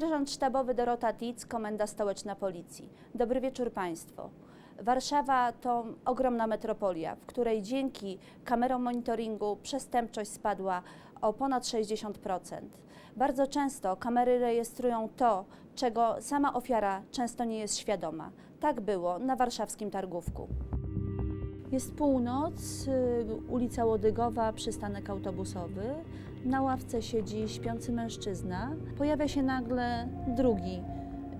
Sierżant sztabowy Dorota Tic, Komenda Stołeczna Policji. Dobry wieczór Państwu. Warszawa to ogromna metropolia, w której dzięki kamerom monitoringu przestępczość spadła o ponad 60%. Bardzo często kamery rejestrują to, czego sama ofiara często nie jest świadoma. Tak było na warszawskim Targówku. Jest północ, y, ulica Łodygowa, przystanek autobusowy. Na ławce siedzi śpiący mężczyzna. Pojawia się nagle drugi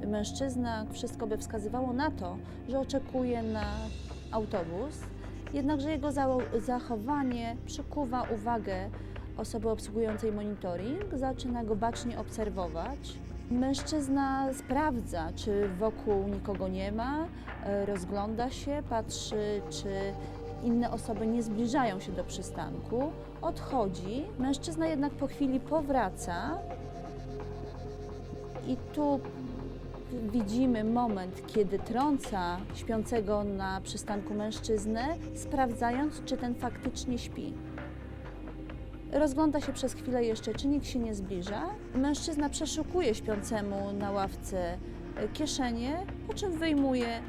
mężczyzna. Wszystko by wskazywało na to, że oczekuje na autobus. Jednakże jego za- zachowanie przykuwa uwagę osoby obsługującej monitoring. Zaczyna go bacznie obserwować. Mężczyzna sprawdza, czy wokół nikogo nie ma, e, rozgląda się, patrzy, czy inne osoby nie zbliżają się do przystanku, odchodzi. Mężczyzna jednak po chwili powraca i tu widzimy moment, kiedy trąca śpiącego na przystanku mężczyznę, sprawdzając, czy ten faktycznie śpi. Rozgląda się przez chwilę jeszcze, czy nikt się nie zbliża. Mężczyzna przeszukuje śpiącemu na ławce e, kieszenie, po czym wyjmuje,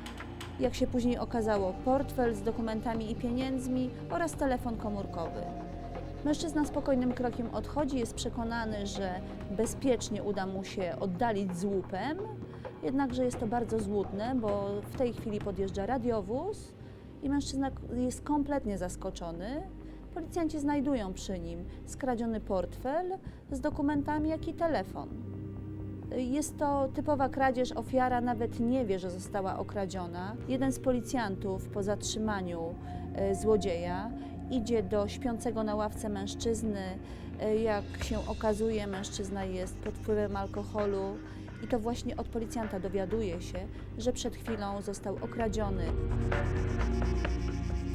jak się później okazało, portfel z dokumentami i pieniędzmi oraz telefon komórkowy. Mężczyzna spokojnym krokiem odchodzi, jest przekonany, że bezpiecznie uda mu się oddalić z łupem, jednakże jest to bardzo złudne, bo w tej chwili podjeżdża radiowóz i mężczyzna jest kompletnie zaskoczony. Policjanci znajdują przy nim skradziony portfel z dokumentami, jak i telefon. Jest to typowa kradzież, ofiara nawet nie wie, że została okradziona. Jeden z policjantów po zatrzymaniu e, złodzieja idzie do śpiącego na ławce mężczyzny. E, Jak się okazuje, mężczyzna jest pod wpływem alkoholu i to właśnie od policjanta dowiaduje się, że przed chwilą został okradziony.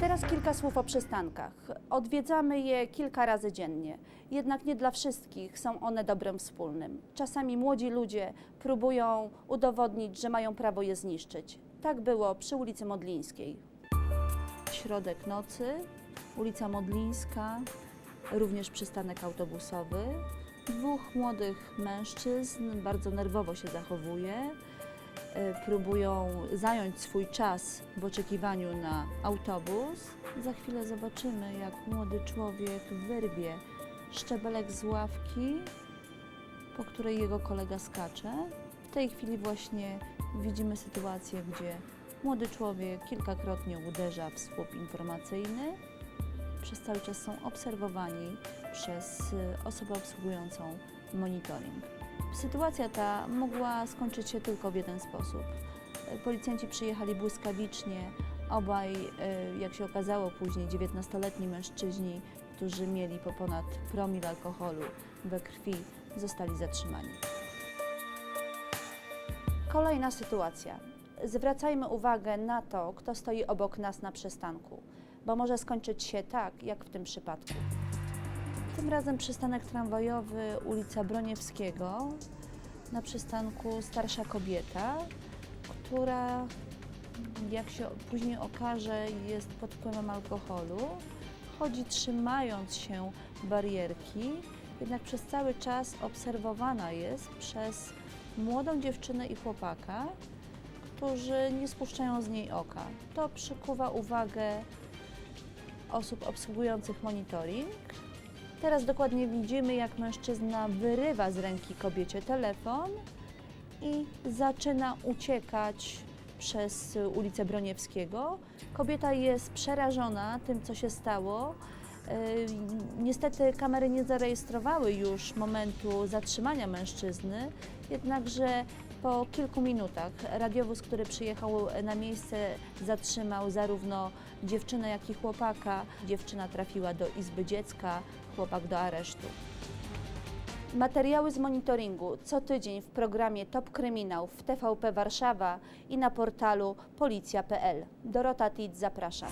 Teraz kilka słów o przystankach. Odwiedzamy je kilka razy dziennie, jednak nie dla wszystkich są one dobrem wspólnym. Czasami młodzi ludzie próbują udowodnić, że mają prawo je zniszczyć. Tak było przy ulicy Modlińskiej. Środek nocy, ulica Modlińska, również przystanek autobusowy. Dwóch młodych mężczyzn bardzo nerwowo się zachowuje próbują zająć swój czas w oczekiwaniu na autobus. Za chwilę zobaczymy, jak młody człowiek wyrwie szczebelek z ławki, po której jego kolega skacze. W tej chwili właśnie widzimy sytuację, gdzie młody człowiek kilkakrotnie uderza w słup informacyjny. Przez cały czas są obserwowani przez y, osobę obsługującą monitoring. Sytuacja ta mogła skończyć się tylko w jeden sposób. Policjanci przyjechali błyskawicznie. Obaj, e, jak się okazało później, 19-letni mężczyźni, którzy mieli po ponad promil alkoholu we krwi, zostali zatrzymani. Kolejna sytuacja. Zwracajmy uwagę na to, kto stoi obok nas na przystanku, bo może skończyć się tak, jak w tym przypadku. Tym razem przystanek tramwajowy, ulica Broniewskiego. Na przystanku starsza kobieta, która, jak się później okaże, jest pod wpływem alkoholu. Chodzi trzymając się barierki, jednak przez cały czas obserwowana jest przez młodą dziewczynę i chłopaka, którzy nie spuszczają z niej oka. To przykuwa uwagę osób obsługujących monitoring. Teraz dokładnie widzimy, jak mężczyzna wyrywa z ręki kobiecie telefon i zaczyna uciekać przez ulicę Broniewskiego. Kobieta jest przerażona tym, co się stało. Niestety kamery nie zarejestrowały już momentu zatrzymania mężczyzny, jednakże po kilku minutach radiowóz, który przyjechał na miejsce, zatrzymał zarówno dziewczynę, jak i chłopaka. Dziewczyna trafiła do izby dziecka, chłopak do aresztu. Materiały z monitoringu co tydzień w programie Top Kryminał w TVP Warszawa i na portalu policja.pl. Dorota Tit, zapraszam.